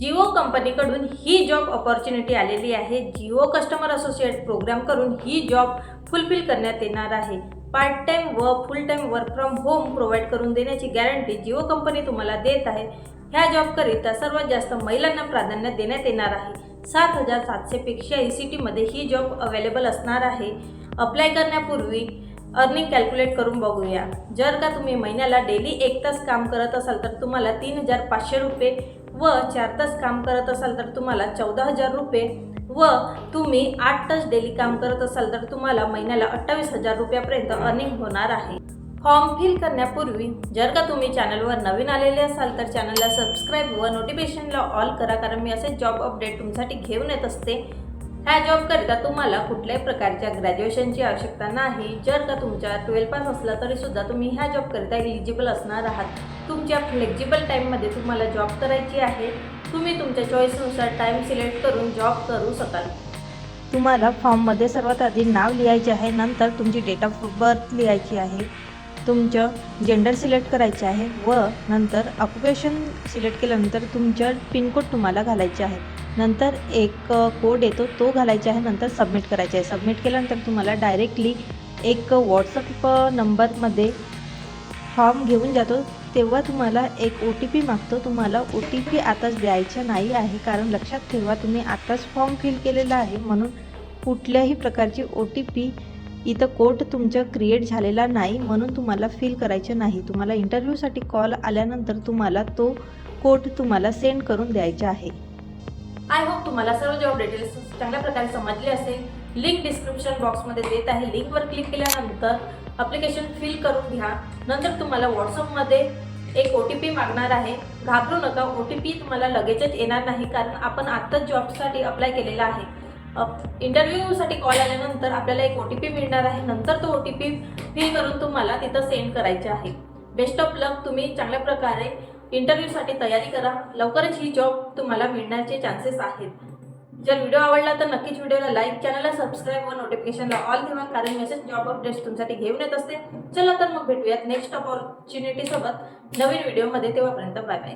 जिओ कंपनीकडून ही job opportunity आलेली आहे. जिओ कस्टमर असोसिएट प्रोग्राम करून ही जॉब फुलफिल करण्यात येणार आहे. पार्ट टाइम व full time work from home provide करून देण्याची गॅरंटी जिओ कंपनी तुम्हाला देत आहे. ह्या जॉबकरिता सर्वात जास्त महिलांना प्राधान्य देण्यात येणार आहे. सात हजार सातशेपेक्षा ई सी टीमध्ये ही जॉब अवेलेबल असणार आहे. अप्लाय करण्यापूर्वी अर्निंग कॅल्क्युलेट करून बघूया. जर का तुम्ही महिन्याला डेली एक तास काम करत असाल तर तुम्हाला तीन हजार पाचशे रुपये व चार तास काम करत असाल तर तुम्हाला चौदा हजार रुपये व तुम्ही आठ तास डेली काम करत असाल तर तुम्हाला महिन्याला अठ्ठावीस हजार रुपयापर्यंत अर्निंग होणार आहे. फॉर्म फिल करण्यापूर्वी जर का तुम्ही चॅनलवर नवीन आलेले असाल तर चॅनलला सबस्क्राईब व नोटिफिकेशनला ऑल करा कारण मी असे जॉब अपडेट तुमच्यासाठी घेऊन येत असते. ह्या जॉबकरिता तुम्हाला कुठल्याही प्रकारच्या ग्रॅज्युएशनची आवश्यकता नाही. जर का तुमच्या ट्वेल्थ पास असला तरी सुद्धा तुम्ही ह्या जॉबकरिता एलिजिबल असणार आहात. तुमच्या फ्लेक्झिबल टाईममध्ये तुम्हाला जॉब करायची आहे. तुम्ही तुमच्या चॉईसनुसार टाईम सिलेक्ट करून जॉब करू शकाल. तुम्हाला फॉर्ममध्ये सर्वात आधी नाव लिहायचे आहे नंतर तुमची डेट ऑफ बर्थ लिहायची आहे तुमचं जेंडर सिलेक्ट करायचे आहे व नंतर ऑक्युपेशन सिलेक्ट केल्यानंतर तुमचं पिनकोड तुम्हाला घालायचे आहे. नंतर एक कोड येतो तो घालायचा आहे नंतर सबमिट करायचा आहे. सबमिट केल्यानंतर तुम्हाला डायरेक्टली एक व्हॉट्सअप नंबरमध्ये फॉर्म घेऊन जातो. तेव्हा तुम्हाला एक ओ टी पी मागतो. तुम्हाला ओ टी पी आताच द्यायचा नाही आहे. कारण लक्षात ठेवा तुम्ही आताच फॉर्म फिल केलेला आहे. म्हणून कुठल्याही प्रकारची ओ टी पी इथं कोट तुमचं क्रिएट झालेला नाही. म्हणून तुम्हाला फिल करायचं नाही. तुम्हाला इंटरव्ह्यूसाठी कॉल आल्यानंतर तुम्हाला तो कोट तुम्हाला सेंड करून द्यायचा आहे. आय होप तुम्हाला सर्व जॉब डिटेल्स चांगल्या प्रकारे समजले असेल. लिंक डिस्क्रिप्शन बॉक्समध्ये देत आहे. लिंकवर क्लिक केल्यानंतर अप्लिकेशन फिल करून घ्या. नंतर तुम्हाला व्हॉट्सअपमध्ये एक ओ टी पी मागणार आहे. घाबरू नका. ओ टी पी तुम्हाला लगेचच येणार नाही कारण आपण आत्ताच जॉबसाठी अप्लाय केलेला आहे. इंटरव्ह्यूसाठी कॉल आल्यानंतर आपल्याला एक ओ टी पी मिळणार आहे. नंतर तो ओ टी पी फिल करून तुम्हाला तिथं सेंड करायचे आहे. बेस्ट ऑफ लक तुम्ही चांगल्या प्रकारे इंटरव्ह्यूसाठी तयारी करा. लवकरच ही जॉब तुम्हाला मिळण्याचे चान्सेस आहेत. जर व्हिडिओ आवडला तर नक्कीच व्हिडिओला लाईक चॅनलला सबस्क्राईब व नोटिफिकेशनला ऑल घेऊन कारण मेसेज जॉब अपडेट्स तुमच्यासाठी घेऊन येत असते. चला तर मग भेटूयात नेक्स्ट अपॉर्च्युनिटीसोबत नवीन व्हिडिओमध्ये तेव्हापर्यंत बाय बाय